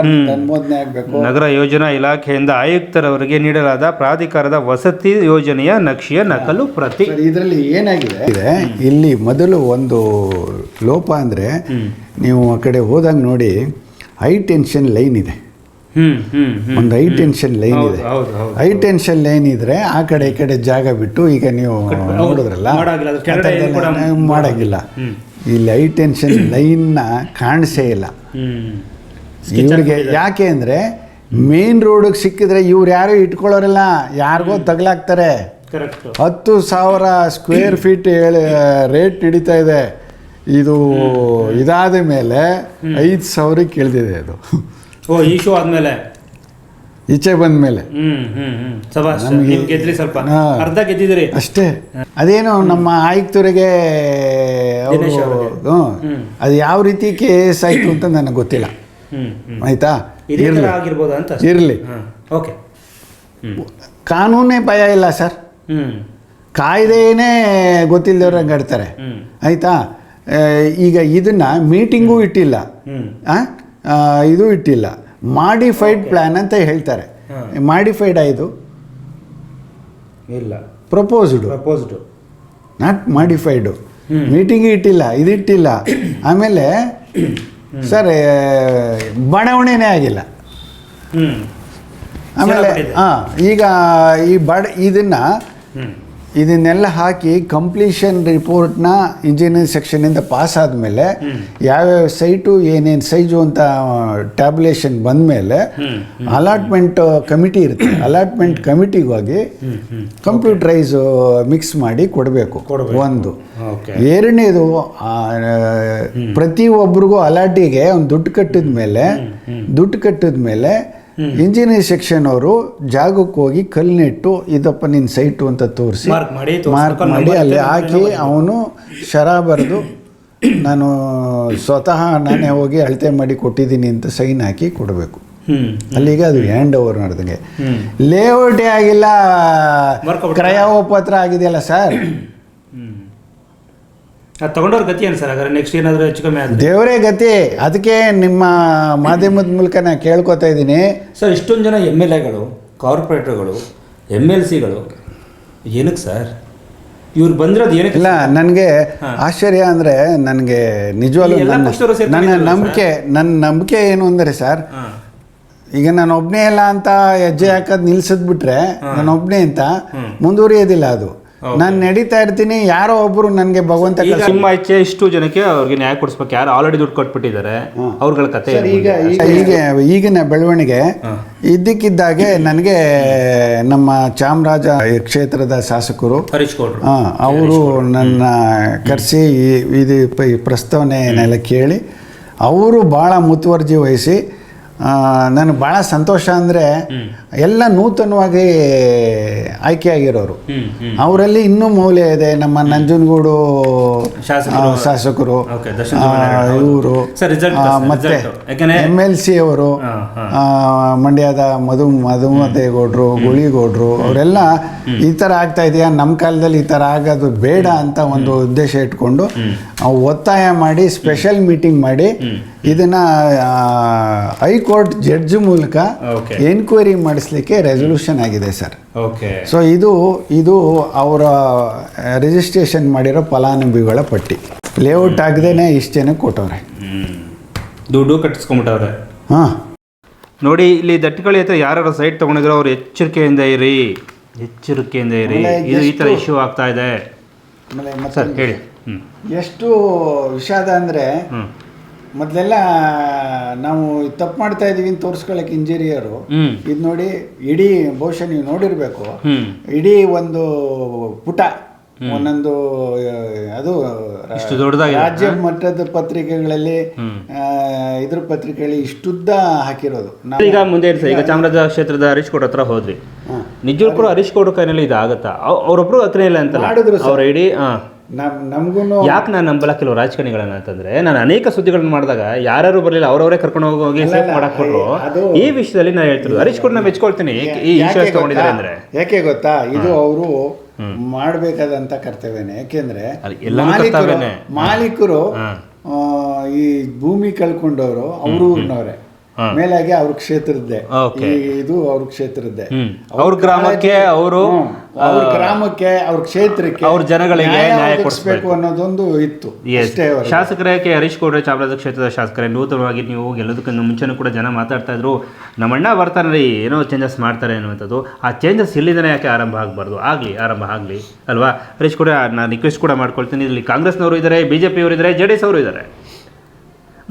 ಅನುಮೋದನೆ ಆಗಬೇಕು. ನಗರ ಯೋಜನಾ ಇಲಾಖೆಯಿಂದ ಆಯುಕ್ತರವರಿಗೆ ನೀಡಲಾದ ಪ್ರಾಧಿಕಾರದ ವಸತಿ ಯೋಜನೆಯ ನಕ್ಷೆಯ ನಕಲು ಪ್ರತಿ ಇದರಲ್ಲಿ ಏನಾಗಿದೆ? ಇದೆ ಇಲ್ಲಿ ಮೊದಲು ಒಂದು ಲೋಪ ಅಂದರೆ ನೀವು ಆ ಕಡೆ ಹೋದಾಗ ನೋಡಿ ಹೈ ಟೆನ್ಷನ್ ಲೈನ್ ಇದೆ. ಒಂದು ಹೈ ಟೆನ್ಷನ್ ಲೈನ್ ಇದೆ. ಹೈ ಟೆನ್ಷನ್ ಲೈನ್ ಇದ್ರೆ ಆ ಕಡೆ ಈ ಕಡೆ ಜಾಗ ಬಿಟ್ಟು ಈಗ ನೀವು ನೋಡಿದ್ರಲ್ಲ ಮಾಡಾಗಿಲ್ಲ. ಇಲ್ಲಿ ಹೈ ಟೆನ್ಷನ್ [COUGHS] ಲೈನ್ನ ಕಾಣಿಸೇ ಇಲ್ಲ. ಇವ್ರಿಗೆ ಯಾಕೆ ಅಂದರೆ ಮೇನ್ ರೋಡಿಗೆ ಸಿಕ್ಕಿದ್ರೆ ಇವ್ರು ಯಾರು ಇಟ್ಕೊಳ್ಳೋರಿಲ್ಲ ಯಾರಿಗೋ ತಗಲಾಕ್ತಾರೆ. ಹತ್ತು ಸಾವಿರ ಸ್ಕ್ವೇರ್ ಫೀಟ್ [COUGHS] ಹೇಳಿ ರೇಟ್ ನಡೀತಾ ಇದೆ. ಇದು ಇದಾದ ಮೇಲೆ ಐದು ಸಾವಿರಕ್ಕೆ ಇಳಿದಿದೆ ಅದು. ಓ ಈ ಶೋ ಆದ್ಮೇಲೆ. ಈಚೆ ಬಂದ ಮೇಲೆ ಹ್ಮ್ ಹ್ಮ್ ಹ್ಮ್. ಸಬಾಸ್ ನಮ್ಗೆ- ನೀವು ಗೆದ್ರಿ ಸ್ವಲ್ಪ. ಹಾ. ಅರ್ಧ ಗೆದ್ದಿದ್ರಿ ಅಷ್ಟೇ. ಅದೇನು ನಮ್ಮ ಆಯುಕ್ತರಿಗೆ ಅವರು ದಿನೇಶ್ ಅವ್ರಿಗೆ. ಹ್ಮ್. ಅದು ಯಾವ ರೀತಿ ಕೇಸ್ ಆಯಿತು ಅಂತ ನನಗೆ ಗೊತ್ತಿಲ್ಲ. ಹ್ಮ್ ಹ್ಮ್. ಆಯ್ತಾ? ಇದೇ ಇರಲಿ. ಆಗಿರ್ಬೋದು ಅಂತ ಇರಲಿ. ಹಾಂ ಓಕೆ. ಹ್ಮ್. ಕಾನೂನೇ ಭಯ ಇಲ್ಲ ಸರ್. ಹ್ಮ್. ಗೊತ್ತಿಲ್ಲದವ್ರ ಗೊತ್ತಿಲ್ಲದವ್ರು ಹಂಗೆ ಆಡ್ತಾರೆ ಹ್ಮ್. ಆಯಿತಾ? ಈಗ ಇದನ್ನು ಮೀಟಿಂಗೂ ಇಟ್ಟಿಲ್ಲ. ಹ್ಮ್. ಆ? ಇದು ಇಟ್ಟಿಲ್ಲ. ಮಾಡಿಫೈಡ್ ಪ್ಲ್ಯಾನ್ ಅಂತ ಹೇಳ್ತಾರೆ. ಮಾಡಿಫೈಡ್ ಆಯಿತು ಇಲ್ಲ. Proposed proposed not modified. Meeting ಇಟ್ಟಿಲ್ಲ ಇದಿಟ್ಟಿಲ್ಲ. ಆಮೇಲೆ ಸರ್ ಬಡಾವಣೆನೇ ಆಗಿಲ್ಲ. ಆಮೇಲೆ ಹಾಂ ಈಗ ಈ ಬಡ ಇದನ್ನು ಇದನ್ನೆಲ್ಲ ಹಾಕಿ ಕಂಪ್ಲೀಷನ್ ರಿಪೋರ್ಟ್ನ ಇಂಜಿನಿಯರಿಂಗ್ ಸೆಕ್ಷನಿಂದ ಪಾಸ್ ಆದಮೇಲೆ ಯಾವ್ಯಾವ ಸೈಟು ಏನೇನು ಸೈಜು ಅಂತ ಟ್ಯಾಬ್ಯುಲೇಷನ್ ಬಂದಮೇಲೆ ಅಲಾಟ್ಮೆಂಟ್ ಕಮಿಟಿ ಇರುತ್ತೆ. ಅಲಾಟ್ಮೆಂಟ್ ಕಮಿಟಿಗೆ ಹೋಗಿ ಕಂಪ್ಯೂಟರೈಸ್ ಮಿಕ್ಸ್ ಮಾಡಿ ಕೊಡಬೇಕು. ಒಂದು. ಎರಡನೇದು ಆ, ಪ್ರತಿ ಒಬ್ರಿಗೂ ಅಲಾಟಿಗೆ ಒಂದು ದುಡ್ಡು ಕಟ್ಟಿದ ಮೇಲೆ ದುಡ್ಡು ಕಟ್ಟಿದ ಮೇಲೆ ಇಂಜಿನಿಯರ್ ಸೆಕ್ಷನ್ ಅವರು ಜಾಗಕ್ಕೆ ಹೋಗಿ ಕಲ್ಲಿನಿಟ್ಟು ಇದಪ್ಪ ನಿನ್ನ ಸೈಟು ಅಂತ ತೋರಿಸಿ ಮಾರ್ಕ್ ಮಾಡಿ ಅಲ್ಲಿ ಹಾಕಿ ಅವನು ಶರ ಬರೆದು ನಾನು ಸ್ವತಃ ನಾನೇ ಹೋಗಿ ಅಳತೆ ಮಾಡಿ ಕೊಟ್ಟಿದ್ದೀನಿ ಅಂತ ಸೈನ್ ಹಾಕಿ ಕೊಡಬೇಕು. ಅಲ್ಲಿಗೆ ಅದು ಹ್ಯಾಂಡ್ ಓವರ್ ನಡೆದಂಗೆ. ಲೇಔಟೇ ಆಗಿಲ್ಲ ಕ್ರಯ ಕ್ರಯೋಪತ್ರ ಆಗಿದೆಯಲ್ಲ ಸರ್? ಅದು ತಗೊಂಡವ್ರ ಗತಿ ಏನು ಸರ್? ಹಾಗಾದ್ರೆ ನೆಕ್ಸ್ಟ್ ಏನಾದರೂ ಹೆಚ್ಚು ಕಮ್ಮಿ ಆದರೆ? ದೇವರೇ ಗತಿ. ಅದಕ್ಕೆ ನಿಮ್ಮ ಮಾಧ್ಯಮದ ಮೂಲಕ ನಾನು ಕೇಳ್ಕೊತಾ ಇದ್ದೀನಿ. ಸರ್ ಇಷ್ಟೊಂದು ಜನ ಎಂ ಎಲ್ ಎಗಳು ಕಾರ್ಪೊರೇಟರ್ಗಳು ಎಂ ಎಲ್ ಸಿಗಳು ಏನಕ್ಕೆ ಸರ್? ಇವ್ರು ಬಂದಿರೋದು ಏನಕ್ಕೆ ಇಲ್ಲ ನನಗೆ ಆಶ್ಚರ್ಯ ಅಂದರೆ ನನಗೆ ನಿಜವಾಗ್ಲೂ ನನ್ನ ನನ್ನ ನಂಬಿಕೆ ನನ್ನ ನಂಬಿಕೆ ಏನು ಅಂದರೆ ಸರ್ ಈಗ ನಾನು ಒಬ್ಬನೇ ಇಲ್ಲ ಅಂತ ಹೆಜ್ಜೆ ಹಾಕೋದು ನಿಲ್ಸಿದ್ಬಿಟ್ರೆ ನಾನು ಒಬ್ಬನೇ ಅಂತ ಮುಂದುವರಿಯೋದಿಲ್ಲ ಅದು. ನಾನು ನಡೀತಾ ಇರ್ತೀನಿ ಯಾರೋ ಒಬ್ಬರು ನನಗೆ ಭಗವಂತ ಈಗ ನಿಮ್ಮ ಇಚ್ಛೆ ಇಷ್ಟು ಜನಕ್ಕೆ ಅವ್ರಿಗೆ ನ್ಯಾಯ ಕೊಡಿಸ್ಬೇಕು. ಯಾರು ಆಲ್ರೆಡಿ ದುಡ್ಡು ಕೊಟ್ಬಿಟ್ಟಿದ್ದಾರೆ ಅವ್ರಗಳ ಕತೆ ಏನು ಈಗ ಈಗ ಈಗಿನ ಬೆಳವಣಿಗೆ ಇದ್ದಕ್ಕಿದ್ದಾಗೆ ನನಗೆ ನಮ್ಮ ಚಾಮರಾಜ ಕ್ಷೇತ್ರದ ಶಾಸಕರು ಹರೀಶ್ ಗೌಡ್ರು. ಅವರು ನನ್ನ ಕರೆಸಿ ಇದು ಪ- ಈ ಪ್ರಸ್ತಾವನೆನೆಲ್ಲ ಕೇಳಿ ಅವರು ಭಾಳ ಮುತುವರ್ಜಿ ವಹಿಸಿ ನನಗೆ ಭಾಳ ಸಂತೋಷ ಅಂದರೆ ಎಲ್ಲ ನೂತನವಾಗಿ ಆಯ್ಕೆಯಾಗಿರೋರು ಅವರಲ್ಲಿ ಇನ್ನೂ ಮೌಲ್ಯ ಇದೆ. ನಮ್ಮ ನಂಜನಗೂಡು ಶಾಸಕರು. ಇವರು ಮತ್ತೆ ಎಂ ಎಲ್ ಸಿ ಅವರು ಮಂಡ್ಯದ ಮಧು ಮಧುಮತೇಗೌಡರು ಗುಳಿಗೌಡರು ಅವರೆಲ್ಲ ಈ ಥರ ಆಗ್ತಾ ಇದೆಯಾ? ನಮ್ಮ ಕಾಲದಲ್ಲಿ ಈ ಥರ ಆಗೋದು ಬೇಡ ಅಂತ ಒಂದು ಉದ್ದೇಶ ಇಟ್ಕೊಂಡು ಒತ್ತಾಯ ಮಾಡಿ ಸ್ಪೆಷಲ್ ಮೀಟಿಂಗ್ ಮಾಡಿ ಇದನ್ನ ಹೈಕೋರ್ಟ್ ಜಡ್ಜ್ ಮೂಲಕ. ಎನ್ಕ್ವೈರಿ ಮಾಡಿಸ್ಲಿಕ್ಕೆ ರೆಸೊಲ್ಯೂಷನ್ ಆಗಿದೆ ಸರ್ ಓಕೆ ಸೊ ಇದು ಇದು ಅವರ ರಿಜಿಸ್ಟ್ರೇಷನ್ ಮಾಡಿರೋ ಫಲಾನುಭವಿಗಳ ಪಟ್ಟಿ. ಲೇಔಟ್ ಆಗದೇನೆ ಇಷ್ಟು ಜನಕ್ಕೆ ಕೊಟ್ಟವ್ರೆ. ದುಡ್ಡು ಕಟ್ಟಿಸ್ಕೊಂಬಿಟ್ಟವ್ರೆ. ಹಾಂ. ನೋಡಿ ಇಲ್ಲಿ ದಟ್ಟಿಗಳ ಹತ್ರ ಯಾರು ಸೈಟ್ ತಗೊಂಡಿದ್ರು ಅವ್ರು ಎಚ್ಚರಿಕೆಯಿಂದ ಇರಿ. ಎಚ್ಚರಿಕೆಯಿಂದ ಇರಿ. ಇದು ಈ ಥರ ಇಶ್ಯೂ ಆಗ್ತಾ ಇದೆ. ಸರ್ ಹೇಳಿ. ಎಷ್ಟು ವಿಷಾದ ಅಂದರೆ ಮೊದಲೆಲ್ಲ ನಾವು ತಪ್ಪು ಮಾಡ್ತಾ ಇದೀವಿ ಅಂತ ತೋರಿಸ್ಕೊಳ್ಳೋಕೆ ಇಂಜಿನಿಯರು. ಇದು ನೋಡಿ ಇಡೀ ಬಹುಶಃ ನೀವು ನೋಡಿರಬೇಕು. ಇಡೀ ಒಂದು ಪುಟ. ಒಂದೊಂದು ಅದು. ರಾಜ್ಯ ಮಟ್ಟದ ಪತ್ರಿಕೆಗಳಲ್ಲಿ ಇದ್ರ ಪತ್ರಿಕೆಗಳಲ್ಲಿ ಇಷ್ಟುದ್ದ ಹಾಕಿರೋದು. ಈಗ ಮುಂದೆ ಇರ್ತದೆ ಈಗ ಚಾಮರಾಜ ಕ್ಷೇತ್ರದ ಹರೀಶ್ ಕೋಟ್ ಹತ್ರ ಹೋದ್ವಿ. ನಿಜವ್ರು ನಿಜಕ್ಕೂ ಹರೀಶ್ ಕೋಟ್ ಕೈನಲ್ಲಿ ಇದಾಗತ್ತಾ? ಅವರೊಬ್ರು ಅವ್- ಅವ್ರೊಬ್ರು ಹತ್ರ ಇಲ್ಲ ಅಂತ ಮಾಡಿದ್ರು ಇಡೀ ನಮಗೂ ಯಾಕೆ ನಾನು ನಂಬಲ್ಲ ಕೆಲವು ರಾಜಕಾರಣಿಗಳನ್ನ ಅಂತಂದ್ರೆ ನಾನು ಅನೇಕ ಸುದ್ದಿಗಳನ್ನ ಮಾಡಿದಾಗ ಯಾರು ಬರಲಿಲ್ಲ ಅವರವರೇ ಕರ್ಕೊಂಡು ಹೋಗಿ ಸೇಫ್ ಅಲ್ಲ, ಮಾಡಕ್ ಕೊಟ್ರು. ಈ ವಿಷಯದಲ್ಲಿ ನಾನು ಹೇಳ್ತಿರೋದು ಹರೀಶ್ ಕುಡ್ ಮೆಚ್ಕೊಳ್ತೀನಿ ಈ ಇನ್ಶೂರೆನ್ಸ್ ತಗೊಂಡಿದ್ದಾರೆ ಅಂದ್ರೆ. ಯಾಕೆ ಗೊತ್ತಾ? ಇದು ಅವರು ಮಾಡಬೇಕಾದಂತ ಕರ್ತವ್ಯನೇ. ಯಾಕೆಂದ್ರೆ ಮಾಲೀಕರು ಮಾಲೀಕರು ಈ ಭೂಮಿ ಕಳ್ಕೊಂಡವರು ಅವ್ರ ಊರಿನವ್ರೆ. ಮೇಲಾಗಿ ಅವ್ರ ಕ್ಷೇತ್ರದ್ದೇ. ಈ ಇದು ಅವ್ರ ಕ್ಷೇತ್ರದ್ದೇ. ಅವ್ರ ಗ್ರಾಮಕ್ಕೆ ಅವರು. ಅವ್ರ ಗ್ರಾಮಕ್ಕೆ ಅವ್ರ ಕ್ಷೇತ್ರಕ್ಕೆ ಅವ್ರ ಜನಗಳಿಗೆ ನ್ಯಾಯ ಕೊಡಿಸಬೇಕು. ಅನ್ನೋದೊಂದು ಇತ್ತು. ಶಾಸಕರೇ ಕೆ. ಹರೀಶ್ ಗೌಡ್ರೆ ಚಾಮರಾಜ ಕ್ಷೇತ್ರದ ಶಾಸಕರೇ ನೂತನವಾಗಿ ನೀವು ಗೆಲ್ಲೋದಕ್ಕಿಂತ ಮುಂಚೆನೂ ಕೂಡ ಜನ ಮಾತಾಡ್ತಾ ಇದ್ರು. ನಮ್ಮಣ್ಣ ಬರ್ತಾನೆ ರೀ ಏನೋ ಚೇಂಜಸ್ ಮಾಡ್ತಾರೆ ಅನ್ನುವಂಥದ್ದು. ಆ ಚೇಂಜಸ್ ಇಲ್ಲಿಂದನೇ ಯಾಕೆ ಆರಂಭ ಆಗಬಾರ್ದು? ಆಗಲಿ ಆರಂಭ ಆಗಲಿ. ಅಲ್ವಾ? ಹರೀಶ್ ಕೋಡ್ರೆ ನಾನು ರಿಕ್ವೆಸ್ಟ್ ಕೂಡ ಮಾಡ್ಕೊಳ್ತೀನಿ. ಇಲ್ಲಿ ಕಾಂಗ್ರೆಸ್ನವರು ಇದ್ದಾರೆ ಬಿ ಜೆ ಪಿಯವರು ಇದ್ದಾರೆ ಜೆ ಡಿ ಎಸ್ ಅವರು ಇದ್ದಾರೆ.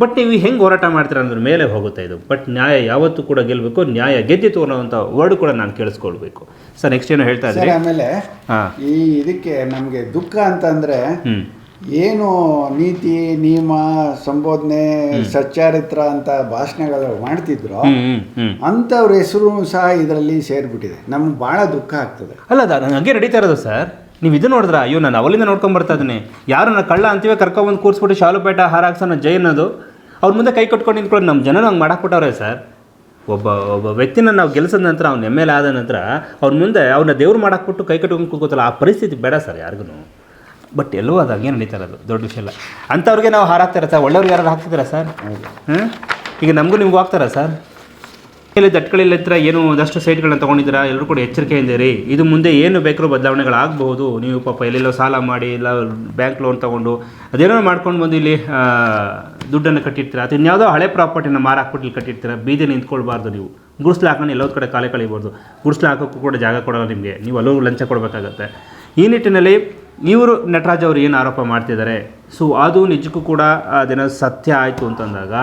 ಬಟ್ ನೀವು ಹೆಂಗೆ ಹೋರಾಟ ಮಾಡ್ತೀರ ಅನ್ನೋದ್ರ ಮೇಲೆ ಹೋಗುತ್ತೆ ಇದು. ಬಟ್ ನ್ಯಾಯ ಯಾವತ್ತೂ ಕೂಡ ಗೆಲ್ಲಬೇಕು ನ್ಯಾಯ ಗೆದ್ದಿತು ಅನ್ನೋವಂಥ ವರ್ಡ್ ಕೂಡ ನಾನು ಕೇಳಿಸ್ಕೊಳ್ಬೇಕು. ಸರ್ ನೆಕ್ಸ್ಟ್ ಏನೋ ಹೇಳ್ತಾ ಸರ್ ಆಮೇಲೆ ಈ ಇದಕ್ಕೆ ನಮಗೆ ದುಃಖ ಅಂತಂದರೆ ಏನು ನೀತಿ ನಿಯಮ ಸಂಬೋಧನೆ ಸಚ್ಚಾರಿತ್ರ ಅಂತ ಭಾಷಣಗಳು ಮಾಡ್ತಿದ್ರು ಅಂಥವ್ರ ಹೆಸರು ಸಹ ಇದರಲ್ಲಿ ಸೇರಿಬಿಟ್ಟಿದೆ. ನಮ್ಗೆ ಭಾಳ ದುಃಖ ಆಗ್ತದೆ. ಅಲ್ಲ ಹಂಗೆ ನಡೀತಾ ಇರೋದು ಸರ್ ನೀವು ಇದು ನೋಡಿದ್ರ? ಅಯ್ಯೋ, ನಾನು ಅವಲಿಂದ ನೋಡ್ಕೊಂಡು ಬರ್ತಾ ಇದ್ದೀನಿ. ಯಾರು ನನ್ನ ಕಳ್ಳ ಅಂತೀವಿ ಕರ್ಕೊಂಬಂದು ಕೂರಿಸ್ಬಿಟ್ಟು ಶಾಲುಪೇಟ ಪೇಟ ಹಾರ ಹಾಕ್ಸೋಣ ಜೈ ಅನ್ನೋದು. ಅವ್ರ ಮುಂದೆ ಕೈ ಕಟ್ಕೊಂಡು ನಿಂತ್ಕೊಂಡು ನಮ್ಮ ಜನ ನಂಗೆ ಮಾಡಾಕ್ಬಿಟ್ಟವ್ರೆ ಸರ್. ಒಬ್ಬ ಒಬ್ಬ ವ್ಯಕ್ತಿನ ನಾವು ಗೆಲ್ಸಿದ ನಂತರ ಅವ್ನ ಎಂ ಎಲ್ ಆದ ನಂತರ ಅವ್ರ ಮುಂದೆ ಅವ್ನ ದೇವ್ರು ಮಾಡಾಕ್ಬಿಟ್ಟು ಕೈ ಕಟ್ಕೊಂಡು ಕೂಗೋತಲ್ಲ ಆ ಪರಿಸ್ಥಿತಿ ಬೇಡ ಸರ್ ಯಾರಿಗೂ ಬಟ್ ಎಲ್ಲೋ ಅದು ಏನು ನಡೀತಾ ಇರೋದು? ದೊಡ್ಡ ವಿಷಯ ಇಲ್ಲ ಅಂಥವ್ರಿಗೆ ನಾವು ಹಾರ ಹಾಕ್ತಾರೆ ಸರ್. ಒಳ್ಳೆಯವ್ರಿಗೆ ಯಾರು ಹಾಕ್ತಿದ್ದೀರಾ ಸರ್? ಹ್ಞೂ ಈಗ ನಮಗೂ ನಿಮ್ಗೆ ಹೋಗ್ತಾರಾ ಸರ್? ಇಲ್ಲಿ ದಟ್ಗಳಿಲ್ಲ ಹತ್ರ ಏನು ಒಂದಷ್ಟು ಸೈಟ್ಗಳನ್ನ ತೊಗೊಂಡಿದ್ದೀರಾ? ಎಲ್ಲರೂ ಕೂಡ ಎಚ್ಚರಿಕೆಯಿಂದ ರೀ ಇದು ಮುಂದೆ ಏನು ಬೇಕಾದ್ರೂ ಬದಲಾವಣೆಗಳಾಗಬಹುದು. ನೀವು ಪಾಪ ಎಲ್ಲೆಲ್ಲೋ ಸಾಲ ಮಾಡಿ, ಇಲ್ಲ ಬ್ಯಾಂಕ್ ಲೋನ್ ತೊಗೊಂಡು, ಅದೇನೋ ಮಾಡ್ಕೊಂಡು ಬಂದು ಇಲ್ಲಿ ದುಡ್ಡನ್ನು ಕಟ್ಟಿರ್ತೀರ? ಅಥವಾ ಇನ್ಯಾವುದೋ ಹಳೆ ಪ್ರಾಪರ್ಟಿನ ಮಾರಾಕ್ಬಿಟ್ಟು ಕಟ್ಟಿರ್ತೀರ? ಬೀದಿ ನಿಂತ್ಕೊಳ್ಬಾರ್ದು ನೀವು. ಗುಡಿಸ್ಲು ಹಾಕೊಂಡು ಎಲ್ಲೋದ್ ಕಡೆ ಕಾಲೇ ಕಳಿಬಾರ್ದು. ಗುಡಿಸ್ಲು ಹಾಕೋಕ್ಕೂ ಕೂಡ ಜಾಗ ಕೊಡೋಲ್ಲ ನಿಮಗೆ. ನೀವು ಅಲ್ಲೂ ಲಂಚ ಕೊಡಬೇಕಾಗತ್ತೆ. ಈ ನಿಟ್ಟಿನಲ್ಲಿ ಇವರು ನಟರಾಜ್ ಅವರು ಏನು ಆರೋಪ ಮಾಡ್ತಿದ್ದಾರೆ? ಸೊ ಅದು ನಿಜಕ್ಕೂ ಕೂಡ ಅದೇನೋ ಸತ್ಯ ಆಯಿತು ಅಂತಂದಾಗ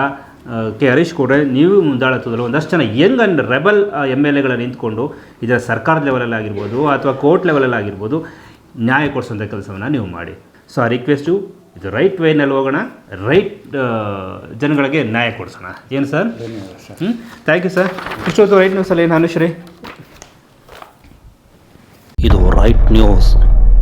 ಕೆ ಹರೀಶ್ ಕೂಡ ನೀವು ಮುಂದಾಳತ್ವದಲ್ಲಿ ಒಂದಷ್ಟು ಜನ young and rebel M L ಎಗಳ ನಿಂತ್ಕೊಂಡು ಇದರ ಸರ್ಕಾರದ ಲೆವೆಲಲ್ಲಿ ಆಗಿರ್ಬೋದು ಅಥವಾ ಕೋರ್ಟ್ ಲೆವೆಲಲ್ಲಿ ಆಗಿರ್ಬೋದು ನ್ಯಾಯ ಕೊಡಿಸೋಂಥ ಕೆಲಸವನ್ನು ನೀವು ಮಾಡಿ. ಸೊ ಆ ರಿಕ್ವೆಸ್ಟು ಇದು ರೈಟ್ ವೇನಲ್ಲಿ ಹೋಗೋಣ ರೈಟ್ ಜನಗಳಿಗೆ ನ್ಯಾಯ ಕೊಡಿಸೋಣ. ಏನು ಸರ್? ಹ್ಞೂ ಥ್ಯಾಂಕ್ ಯು ಸರ್ ಇಷ್ಟೊತ್ತು ರೈಟ್ ನ್ಯೂಸಲ್ಲಿ ಏನು ಅನುಶ್ರೀ ಇದು ರೈಟ್ ನ್ಯೂಸ್